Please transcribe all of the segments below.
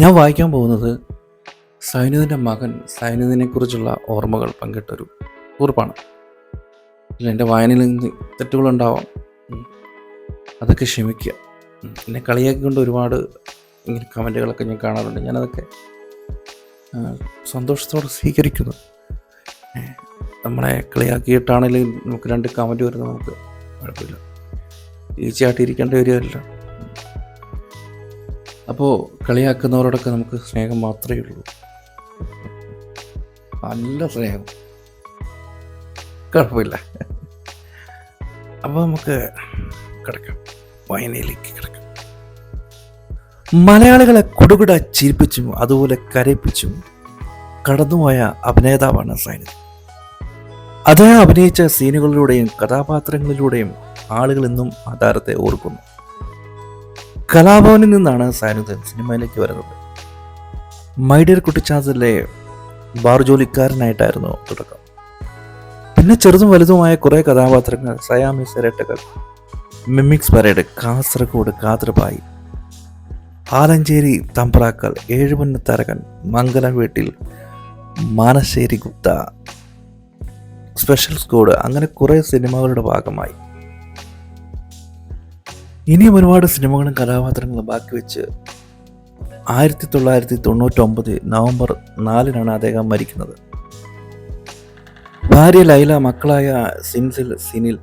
ഞാൻ വായിക്കാൻ പോകുന്നത് സൈനുദിന്റെ മകൻ സൈനുദിനെ കുറിച്ചുള്ള ഓർമ്മകൾ പങ്കിട്ടൊരു കുറിപ്പാണ്. എന്റെ വായനയിൽ നിന്ന് തെറ്റുകളുണ്ടാവാം. അതൊക്കെ ക്ഷമിക്കുക. എന്നെ കളിയാക്കി കൊണ്ട് ഒരുപാട് ഇങ്ങനെ കമന്റുകളൊക്കെ ഞാൻ കാണാറുണ്ട്. ഞാനതൊക്കെ സന്തോഷത്തോടെ സ്വീകരിക്കുന്നു. നമ്മളെ കളിയാക്കിയിട്ടാണെങ്കിലും നമുക്ക് രണ്ട് കമന്റ് വരുന്നത് നമുക്ക് കുഴപ്പമില്ല. ഈച്ചയായിട്ടിരിക്കേണ്ട വരികയല്ല അപ്പോൾ കളിയാക്കുന്നവരോടൊക്കെ നമുക്ക് സ്നേഹം മാത്രമേ ഉള്ളൂ. നല്ല സ്നേഹം. കുഴപ്പമില്ല. അപ്പോൾ നമുക്ക് കിടക്കാം. വായനയിലേക്ക് കിടക്കാം. മലയാളികളെ കൊടുകുട ചിരിപ്പിച്ചും അതുപോലെ കരയിപ്പിച്ചും കടന്നുപോയ അഭിനേതാവാണ് സൈനി അദ്ദേഹം അഭിനയിച്ച സീനുകളിലൂടെയും കഥാപാത്രങ്ങളിലൂടെയും ആളുകൾ ഇന്നും ഓർക്കുന്നു. കലാഭവനിൽ നിന്നാണ് സാനുദൻ സിനിമയിലേക്ക് വരുന്നത്. മൈഡിയർ കുട്ടിച്ചാസിലെ ബാർ ജോലിക്കാരനായിട്ടായിരുന്നു തുടക്കം. പിന്നെ ചെറുതും വലുതുമായ കുറേ കഥാപാത്രങ്ങൾ സയാമി സെരട്ടകൾ മിമിക്സ് പരേഡ് കാസർഗോഡ് കാതൃപായി ആലഞ്ചേരി തമ്പ്രാക്കൽ ഏഴുമന്നത്തരകൻ മംഗലം വീട്ടിൽ മാനശ്ശേരി ഗുപ്ത സ്പെഷ്യൽ സ്കോഡ് അങ്ങനെ കുറേ സിനിമകളുടെ ഭാഗമായി. ഇനിയും ഒരുപാട് സിനിമകളും കഥാപാത്രങ്ങളും ബാക്കി വെച്ച് ആയിരത്തി തൊള്ളായിരത്തി തൊണ്ണൂറ്റൊമ്പത് നവംബർ നാലിനാണ് അദ്ദേഹം മരിക്കുന്നത്. ഭാര്യ ലൈല മക്കളായ സിൻസിൽ സിനിൽ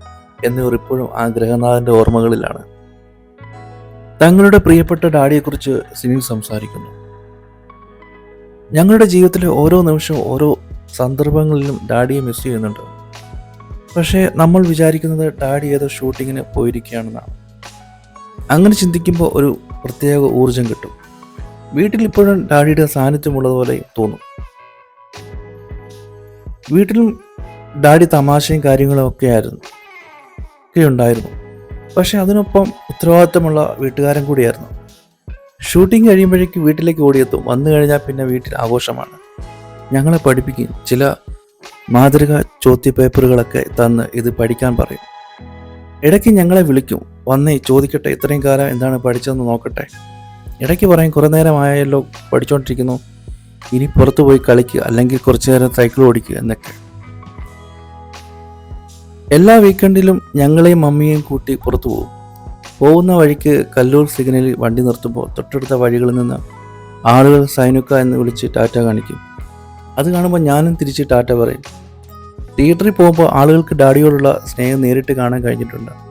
എന്നിവർ ഇപ്പോഴും ആ ഗ്രഹനാഥന്റെ ഓർമ്മകളിലാണ്. തങ്ങളുടെ പ്രിയപ്പെട്ട ഡാഡിയെക്കുറിച്ച് സിനിൽ സംസാരിക്കുന്നു. ഞങ്ങളുടെ ജീവിതത്തിലെ ഓരോ നിമിഷവും ഓരോ സന്ദർഭങ്ങളിലും ഡാഡിയെ മിസ് ചെയ്യുന്നുണ്ട്. പക്ഷേ നമ്മൾ വിചാരിക്കുന്നത് ഡാഡി ഏതോ ഷൂട്ടിങ്ങിന് പോയിരിക്കുകയാണെന്നാണ്. അങ്ങനെ ചിന്തിക്കുമ്പോൾ ഒരു പ്രത്യേക ഊർജം കിട്ടും. വീട്ടിൽ ഇപ്പോഴും ഡാഡിയുടെ സാന്നിധ്യമുള്ളതുപോലെ തോന്നും. വീട്ടിലും ഡാഡി തമാശയും കാര്യങ്ങളും ഒക്കെ ആയിരുന്നു. ഒക്കെ ഉണ്ടായിരുന്നു. പക്ഷെ അതിനൊപ്പം ഉത്തരവാദിത്തമുള്ള വീട്ടുകാരൻ കൂടിയായിരുന്നു. ഷൂട്ടിംഗ് കഴിയുമ്പോഴേക്ക് വീട്ടിലേക്ക് ഓടിയെത്തും. വന്നു കഴിഞ്ഞാൽ പിന്നെ വീട്ടിൽ ആഘോഷമാണ്. ഞങ്ങളെ പഠിപ്പിക്കും. ചില മാതൃക ചോദ്യ പേപ്പറുകളൊക്കെ തന്ന് ഇത് പഠിക്കാൻ പറയും. ഇടയ്ക്ക് ഞങ്ങളെ വിളിക്കും. വന്നേ ചോദിക്കട്ടെ ഇത്രയും കാലം എന്താണ് പഠിച്ചതെന്ന് നോക്കട്ടെ. ഇടയ്ക്ക് പറയും കുറേ നേരമായല്ലോ പഠിച്ചുകൊണ്ടിരിക്കുന്നു ഇനി പുറത്തു പോയി കളിക്കുക അല്ലെങ്കിൽ കുറച്ചു നേരം സൈക്കിൾ ഓടിക്കുക എന്നൊക്കെ. എല്ലാ വീക്കെൻഡിലും ഞങ്ങളെയും മമ്മിയെയും കൂട്ടി പുറത്തു പോകും. പോകുന്ന വഴിക്ക് കല്ലൂർ സിഗ്നലിൽ വണ്ടി നിർത്തുമ്പോൾ തൊട്ടടുത്ത വഴികളിൽ നിന്ന് ആളുകൾ സൈനുക്ക എന്ന് വിളിച്ച് ടാറ്റ കാണിക്കും. അത് കാണുമ്പോൾ ഞാനും തിരിച്ച് ടാറ്റ പറയും. തിയേറ്ററിൽ പോകുമ്പോൾ ആളുകൾക്ക് ഡാഡിയോടുള്ള സ്നേഹം നേരിട്ട് കാണാൻ കഴിഞ്ഞിട്ടുണ്ട്.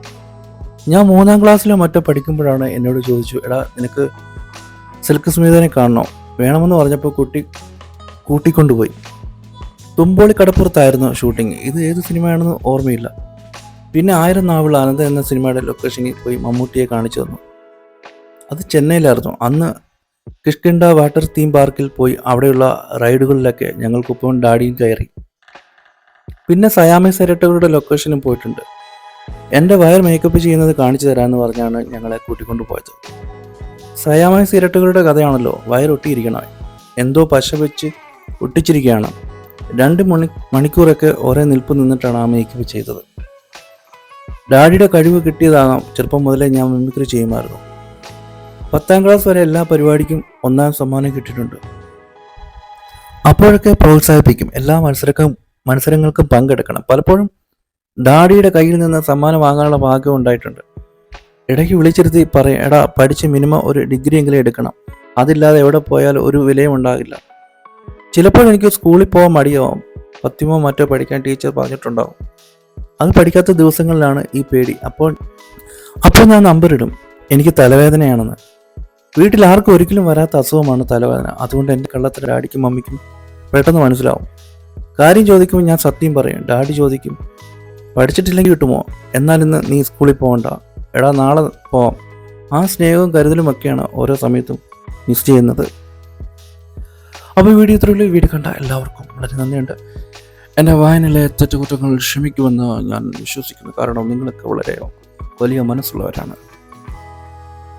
ഞാൻ മൂന്നാം ക്ലാസ്സിലോ മറ്റോ പഠിക്കുമ്പോഴാണ് എന്നോട് ചോദിച്ചു എടാ നിനക്ക് സിൽക്ക് സ്മിതനെ കാണണോ? വേണമെന്ന് പറഞ്ഞപ്പോൾ കുട്ടി കൂട്ടിക്കൊണ്ടുപോയി. തുമ്പോളി കടപ്പുറത്തായിരുന്നു ഷൂട്ടിംഗ് ഇത് ഏത് സിനിമയാണെന്ന് ഓർമ്മയില്ല. പിന്നെ ആയിരം നാവിൾ ആനന്ദ എന്ന സിനിമയുടെ ലൊക്കേഷനിൽ പോയി മമ്മൂട്ടിയെ കാണിച്ചു തന്നു. അത് ചെന്നൈയിലായിരുന്നു. അന്ന് കിഷ്കിണ്ട വാട്ടർ തീം പാർക്കിൽ പോയി അവിടെയുള്ള റൈഡുകളിലൊക്കെ ഞങ്ങൾക്കൊപ്പം ഡാഡിയും കയറി. പിന്നെ സയാമി സെരട്ടകളുടെ ലൊക്കേഷനും പോയിട്ടുണ്ട്. എന്റെ വയർ മേക്കപ്പ് ചെയ്യുന്നത് കാണിച്ചു തരാമെന്ന് പറഞ്ഞാണ് ഞങ്ങളെ കൂട്ടിക്കൊണ്ടു പോയത്. സയാമായ സിരട്ടുകളുടെ കഥയാണല്ലോ വയറൊട്ടിയിരിക്കണം എന്തോ പശ വെച്ച് ഒട്ടിച്ചിരിക്കുകയാണ്. രണ്ട് മണി മണിക്കൂറൊക്കെ ഒരേ നിൽപ്പ് നിന്നിട്ടാണ് ആ മേക്കപ്പ് ചെയ്തത്. ഡാഡിയുടെ കഴിവ് കിട്ടിയതാകാം ചെറുപ്പം മുതലേ ഞാൻ മിമിക്രി ചെയ്യുമായിരുന്നു. പത്താം ക്ലാസ് വരെ എല്ലാ പരിപാടിക്കും ഒന്നാം സമ്മാനം കിട്ടിയിട്ടുണ്ട്. അപ്പോഴൊക്കെ പ്രോത്സാഹിപ്പിക്കും എല്ലാ മത്സരക്കും മത്സരങ്ങൾക്കും പങ്കെടുക്കണം. പലപ്പോഴും ഡാഡിയുടെ കയ്യിൽ നിന്ന് സമ്മാനം വാങ്ങാനുള്ള ഭാഗ്യം ഉണ്ടായിട്ടുണ്ട്. ഇടയ്ക്ക് വിളിച്ചിരുത്തി പറയും എടാ പഠിച്ച് മിനിമം ഒരു ഡിഗ്രി എങ്കിലും എടുക്കണം. അതില്ലാതെ എവിടെ പോയാലും ഒരു വിലയും ഉണ്ടാകില്ല. ചിലപ്പോൾ എനിക്ക് സ്കൂളിൽ പോകാൻ മടിയാവും പത്തിമോ മറ്റോ പഠിക്കാൻ ടീച്ചർ പറഞ്ഞിട്ടുണ്ടാവും. അത് പഠിക്കാത്ത ദിവസങ്ങളിലാണ് ഈ പേടി. അപ്പോൾ അപ്പോൾ ഞാൻ നമ്പറിടും എനിക്ക് തലവേദനയാണെന്ന്. വീട്ടിൽ ആർക്കും ഒരിക്കലും വരാത്ത അസുഖമാണ് തലവേദന. അതുകൊണ്ട് എന്റെ കള്ളത്തിൽ ഡാഡിക്കും മമ്മിക്കും പെട്ടെന്ന് മനസ്സിലാവും. കാര്യം ചോദിക്കുമ്പോൾ ഞാൻ സത്യം പറയും. ഡാഡി ചോദിക്കും പഠിച്ചിട്ടില്ലെങ്കിൽ കിട്ടുമോ? എന്നാൽ ഇന്ന് നീ സ്കൂളിൽ പോകണ്ട എടാ നാളെ പോവാം. ആ സ്നേഹവും കരുതലുമൊക്കെയാണ് ഓരോ സമയത്തും മിസ് ചെയ്യുന്നത്. അപ്പോൾ വീഡിയോ ഇത്രയുള്ള വീഡിയോ കണ്ട എല്ലാവർക്കും വളരെ നന്ദിയുണ്ട്. എന്റെ വായനയിലെ തെറ്റുകുറ്റങ്ങൾ ക്ഷമിക്കുമെന്ന് ഞാൻ വിശ്വസിക്കുന്നു കാരണം നിങ്ങളൊക്കെ വളരെ വലിയ മനസ്സുള്ളവരാണ്.